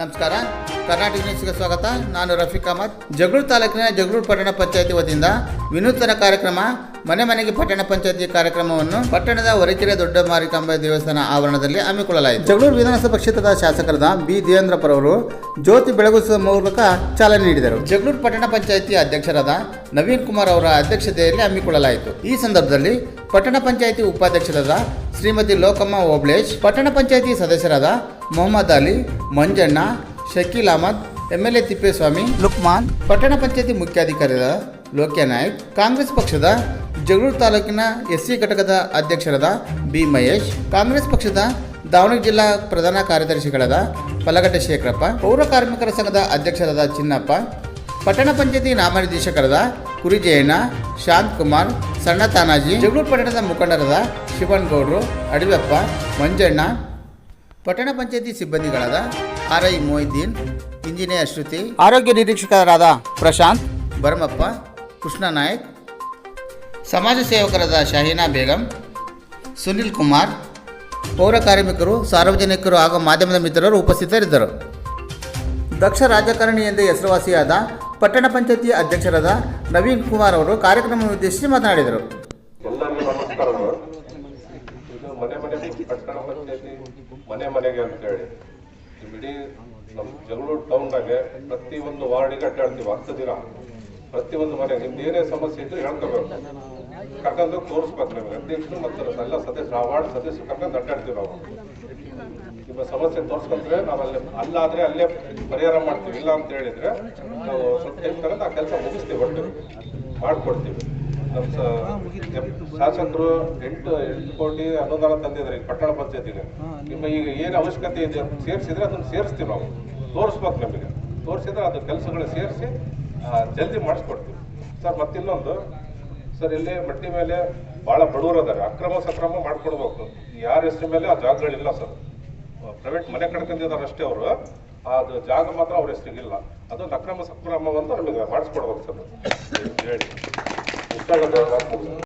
ನಮಸ್ಕಾರ. ಕರ್ನಾಟಕ ನ್ಯೂಸ್ಗೆ ಸ್ವಾಗತ. ನಾನು ರಫೀಕ್ ಅಹಮದ್. ಜಗಳೂರು ತಾಲೂಕಿನ ಜಗಳೂರು ಪಟ್ಟಣ ಪಂಚಾಯತಿ ವತಿಯಿಂದ ವಿನೂತನ ಕಾರ್ಯಕ್ರಮ, ಮನೆ ಮನೆಗೆ ಪಟ್ಟಣ ಪಂಚಾಯತಿ ಕಾರ್ಯಕ್ರಮವನ್ನು ಪಟ್ಟಣದ ಹೊರಕೆರೆ ದೊಡ್ಡ ಮಾರಿಕಾಂಬ ದೇವಸ್ಥಾನ ಆವರಣದಲ್ಲಿ ಹಮ್ಮಿಕೊಳ್ಳಲಾಯಿತು. ಜಗಳೂರು ವಿಧಾನಸಭಾ ಕ್ಷೇತ್ರದ ಶಾಸಕರಾದ ಬಿ. ದೇವೇಂದ್ರಪ್ಪರವರು ಜ್ಯೋತಿ ಬೆಳಗಿಸುವ ಮೂಲಕ ಚಾಲನೆ ನೀಡಿದರು. ಜಗಳೂರು ಪಟ್ಟಣ ಪಂಚಾಯತಿ ಅಧ್ಯಕ್ಷರಾದ ನವೀನ್ ಕುಮಾರ್ ಅವರ ಅಧ್ಯಕ್ಷತೆಯಲ್ಲಿ ಹಮ್ಮಿಕೊಳ್ಳಲಾಯಿತು. ಈ ಸಂದರ್ಭದಲ್ಲಿ ಪಟ್ಟಣ ಪಂಚಾಯತಿ ಉಪಾಧ್ಯಕ್ಷರಾದ ಶ್ರೀಮತಿ ಲೋಕಮ್ಮ ಓಬ್ಳೇಶ್ ಪಟ್ಟಣ ಪಂಚಾಯತಿ ಸದಸ್ಯರಾದ ಮೊಹಮ್ಮದ್ ಅಲಿ, ಮಂಜಣ್ಣ, ಶಕೀಲ್ ಅಹಮದ್, ಎಂಎಲ್ಎ ತಿಪ್ಪೇಸ್ವಾಮಿ, ಲುಕ್ಮಾನ್, ಪಟ್ಟಣ ಪಂಚಾಯತಿ ಮುಖ್ಯಾಧಿಕಾರಿಯಾದ ಲೋಕ್ಯ ನಾಯಕ್, ಕಾಂಗ್ರೆಸ್ ಪಕ್ಷದ ಜಗಳೂರು ತಾಲೂಕಿನ ಎಸ್ಸಿ ಘಟಕದ ಅಧ್ಯಕ್ಷರಾದ ಬಿ ಮಹೇಶ್, ಕಾಂಗ್ರೆಸ್ ಪಕ್ಷದ ದಾವಣಗೆರೆ ಜಿಲ್ಲಾ ಪ್ರಧಾನ ಕಾರ್ಯದರ್ಶಿಗಳಾದ ಪಲಗಟ್ಟೆ ಶೇಖರಪ್ಪ, ಪೌರ ಕಾರ್ಮಿಕರ ಸಂಘದ ಅಧ್ಯಕ್ಷರಾದ ಚಿನ್ನಪ್ಪ, ಪಟ್ಟಣ ಪಂಚಾಯತಿ ನಾಮನಿರ್ದೇಶಕರಾದ ಕುರಿಜಯಣ್ಣ, ಶಾಂತ್ ಕುಮಾರ್, ಸಣ್ಣ ತಾನಾಜಿ, ಜಗಳೂರು ಪಟ್ಟಣದ ಮುಖಂಡರಾದ ಶಿವನ್ಗೌಡರು ಮಂಜಣ್ಣ, ಪಟ್ಟಣ ಪಂಚಾಯತಿ ಸಿಬ್ಬಂದಿಗಳಾದ R I Moideen engineer Shruti, ಆರೋಗ್ಯ ನಿರೀಕ್ಷಕರಾದ ಪ್ರಶಾಂತ್, ಭರಮಪ್ಪ, ಕೃಷ್ಣ ನಾಯಕ್, ಸಮಾಜ ಸೇವಕರಾದ ಶಹೀನಾ ಬೇಗಂ, ಸುನಿಲ್ ಕುಮಾರ್, ಪೌರ ಕಾರ್ಮಿಕರು, ಸಾರ್ವಜನಿಕರು ಹಾಗೂ ಮಾಧ್ಯಮದ ಮಿತ್ರರು ಉಪಸ್ಥಿತರಿದ್ದರು. ದಕ್ಷ ರಾಜಕಾರಣಿ ಎಂದೇ ಹೆಸರುವಾಸಿಯಾದ ಪಟ್ಟಣ ಪಂಚಾಯತಿ ಅಧ್ಯಕ್ಷರಾದ ನವೀನ್ ಕುಮಾರ್ ಅವರು ಕಾರ್ಯಕ್ರಮ ಉದ್ದೇಶಿಸಿ ಮಾತನಾಡಿದರು. ಎಲ್ಲರಿಗೂ ಇದು ಮನೆ ಪಟ್ಟಣ ಪಂಚಾಯತಿ ಮನೆ ಮನೆಗೆ ಅಂತ ಹೇಳಿ ನಮ್ಮ ಜಗಳೂರು ಟೌನ್ನಾಗೆ ಪ್ರತಿಯೊಂದು ವಾರ್ಡಿಗೆ ಅಡ್ಡಾಡ್ತೀವಿ ಹತ್ತು ಪ್ರತಿ ಒಂದು ಮನೆಗೆ ನಿಮ್ದು ಏನೇ ಸಮಸ್ಯೆ ಇದ್ರೆ ಹೇಳ್ಕೋಬೇಕು. ಕರ್ಕೊಂಡು ತೋರಿಸ್ಬೇಕು ನಿಮಗೆ. ಅಧ್ಯಕ್ಷರು ಮತ್ತು ಎಲ್ಲ ಸದಸ್ಯರು, ಆ ವಾರ್ಡ್ ಸದಸ್ಯರು ಕರ್ಕೊಂಡು ಅಡ್ಡಾಡ್ತೀವಿ ನಾವು. ನಿಮ್ಮ ಸಮಸ್ಯೆ ತೋರಿಸ್ಕೊಂಡ್ರೆ ನಾವು ಅಲ್ಲಿ ಅಲ್ಲಾದ್ರೆ ಅಲ್ಲೇ ಪರಿಹಾರ ಮಾಡ್ತೀವಿ. ಇಲ್ಲ ಅಂತ ಹೇಳಿದ್ರೆ ನಾವು ಸ್ವಲ್ಪ ಟೈಮ್ ತಗೊಂಡು ಆ ಕೆಲಸ ಮುಗಿಸ್ತೀವಿ ಒಟ್ಟು. ಮಾಡ್ಕೊಡ್ತೀವಿ. ನಮ್ಮ ಶಾಸಕರು ಎಂಟು ಎಂಟು ಕೋಟಿ ಅನುದಾನ ತಂದಿದ್ದಾರೆ ಈಗ ಪಟ್ಟಣ ಪಂಚಾಯತಿಗೆ. ನಿಮ್ಮ ಈಗ ಏನು ಅವಶ್ಯಕತೆ ಇದೆ ಸೇರಿಸಿದ್ರೆ ಅದನ್ನು ಸೇರಿಸ್ತೀವಿ ನಾವು. ತೋರಿಸ್ಬೇಕು ನಮಗೆ. ತೋರಿಸಿದ್ರೆ ಅದು ಕೆಲಸಗಳು ಸೇರಿಸಿ ಜಲ್ದಿ ಮಾಡಿಸ್ಕೊಡ್ತೀವಿ. ಸರ್, ಮತ್ತಿನ್ನೊಂದು, ಸರ್, ಇಲ್ಲಿ ಮಟ್ಟಿ ಮೇಲೆ ಭಾಳ ಬಡವರು ಅದಾರೆ. ಅಕ್ರಮ, ಸಕ್ರಮ ಮಾಡ್ಕೊಡ್ಬೇಕು. ಯಾರ ಹೆಸರು ಮೇಲೆ ಆ ಜಾಗಗಳಿಲ್ಲ ಸರ್. ಪ್ರೈವೇಟ್ ಮನೆ ಕಡ್ಕೊಂಡಿದ್ದಾರೆ ಅಷ್ಟೇ ಅವರು. ಅದು ಜಾಗ ಮಾತ್ರ ಅವ್ರ ಹೆಸರಿಗಿಲ್ಲ. ಅದೊಂದು ಅಕ್ರಮ ಸಕ್ರಮ ಅಂತ ನಮಗೆ ಮಾಡಿಸ್ಕೊಡ್ಬೇಕು ಸರ್. ಹೇಳಿ.